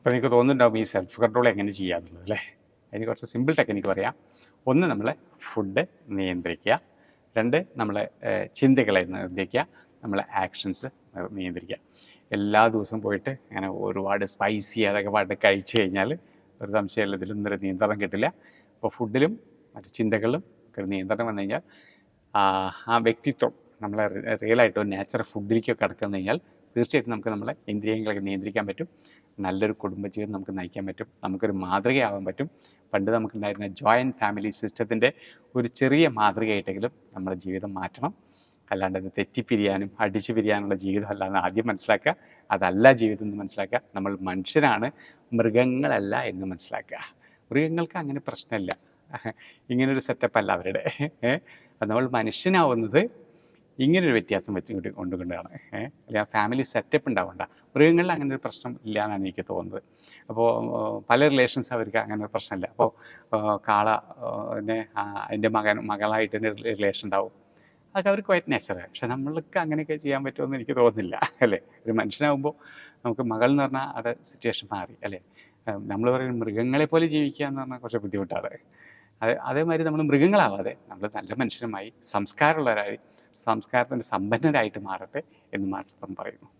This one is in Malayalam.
അപ്പോൾ എനിക്ക് തോന്നുന്നുണ്ടാവും ഈ സെൽഫ് കൺട്രോൾ എങ്ങനെ ചെയ്യാമെന്നുള്ളത് അല്ലേ? അതിന് കുറച്ച് സിമ്പിൾ ടെക്നിക്ക് പറയാം. ഒന്ന് നമ്മൾ ഫുഡ് നിയന്ത്രിക്കുക. രണ്ട് നമ്മളെ ചിന്തകളെ നിയന്ത്രിക്കുക നമ്മളെ ആക്ഷൻസ് നിയന്ത്രിക്കുക. എല്ലാ ദിവസവും പോയിട്ട് അങ്ങനെ ഒരുപാട് സ്പൈസി അതൊക്കെ പാട്ട് കഴിച്ചു കഴിഞ്ഞാൽ ഒരു സംശയമില്ല ഇതിലൊന്നും ഒരു നിയന്ത്രണം കിട്ടില്ല. അപ്പോൾ ഫുഡിലും മറ്റു ചിന്തകളിലും ഒക്കെ നിയന്ത്രണം വന്നു കഴിഞ്ഞാൽ ആ വ്യക്തിത്വം നമ്മളെ റിയലായിട്ട് ഒരു നാച്ചുറൽ ഫുഡിലേക്കൊക്കെ കടക്കുന്നു കഴിഞ്ഞാൽ തീർച്ചയായിട്ടും നമുക്ക് നമ്മളെ ഇന്ദ്രിയങ്ങളൊക്കെ നിയന്ത്രിക്കാൻ പറ്റും. നല്ലൊരു കുടുംബജീവിതം നമുക്ക് നയിക്കാൻ പറ്റും. നമുക്കൊരു മാതൃകയാവാൻ പറ്റും. പണ്ട് നമുക്കുണ്ടായിരുന്ന ജോയിന്റ് ഫാമിലി സിസ്റ്റത്തിന്റെ ഒരു ചെറിയ മാതൃകയായിട്ടെങ്കിലും നമ്മുടെ ജീവിതം മാറ്റണം. അല്ലാണ്ട് അത് തെറ്റിപ്പിരിയാനും അടിച്ചു പിരിയാനുള്ള ജീവിതം അല്ലാന്ന് ആദ്യം മനസ്സിലാക്കുക. അതല്ല ജീവിതം എന്ന് മനസ്സിലാക്കുക. നമ്മൾ മനുഷ്യരാണ് മൃഗങ്ങളല്ല എന്ന് മനസ്സിലാക്കുക. മൃഗങ്ങൾക്ക് അങ്ങനെ പ്രശ്നമില്ല. ഇങ്ങനൊരു സെറ്റപ്പ് അല്ല അവരുടെ. നമ്മൾ മനുഷ്യനാവുന്നത് ഇങ്ങനൊരു വ്യത്യാസം വെച്ച് കൊണ്ട് കൊണ്ടുകൊണ്ടാണ് അല്ലെങ്കിൽ ആ ഫാമിലി സെറ്റപ്പ് ഉണ്ടാവണ്ട. മൃഗങ്ങളിൽ അങ്ങനെ ഒരു പ്രശ്നം ഇല്ല എന്നാണ് എനിക്ക് തോന്നുന്നത്. അപ്പോൾ പല റിലേഷൻസ് അവർക്ക് അങ്ങനെ ഒരു പ്രശ്നമില്ല. അപ്പോൾ കാള പിന്നെ എന്റെ മകൻ മകളായിട്ട് തന്നെ റിലേഷൻ ഉണ്ടാവും. അതൊക്കെ അവർക്ക് ക്വയറ്റ് നേച്ചറാണ് പക്ഷെ നമ്മൾക്ക് അങ്ങനെയൊക്കെ ചെയ്യാൻ പറ്റുമെന്ന് എനിക്ക് തോന്നുന്നില്ല. അല്ലേ? ഒരു മനുഷ്യനാകുമ്പോൾ നമുക്ക് മകൾ എന്ന് പറഞ്ഞാൽ അത് സിറ്റുവേഷൻ മാറി. അല്ലേ? നമ്മൾ പറയുന്ന മൃഗങ്ങളെ പോലെ ജീവിക്കുക എന്ന് പറഞ്ഞാൽ കുറച്ച് ബുദ്ധിമുട്ടാണ്. അതേ അതേമാതിരി നമ്മൾ മൃഗങ്ങളാവാതെ നമ്മൾ നല്ല മനുഷ്യരുമായി സംസ്കാരമുള്ളവരായി സംസ്കാരത്തിന്റെ സമ്പന്നരായിട്ട് മാറട്ടെ എന്ന് മാത്രം പറയുന്നു.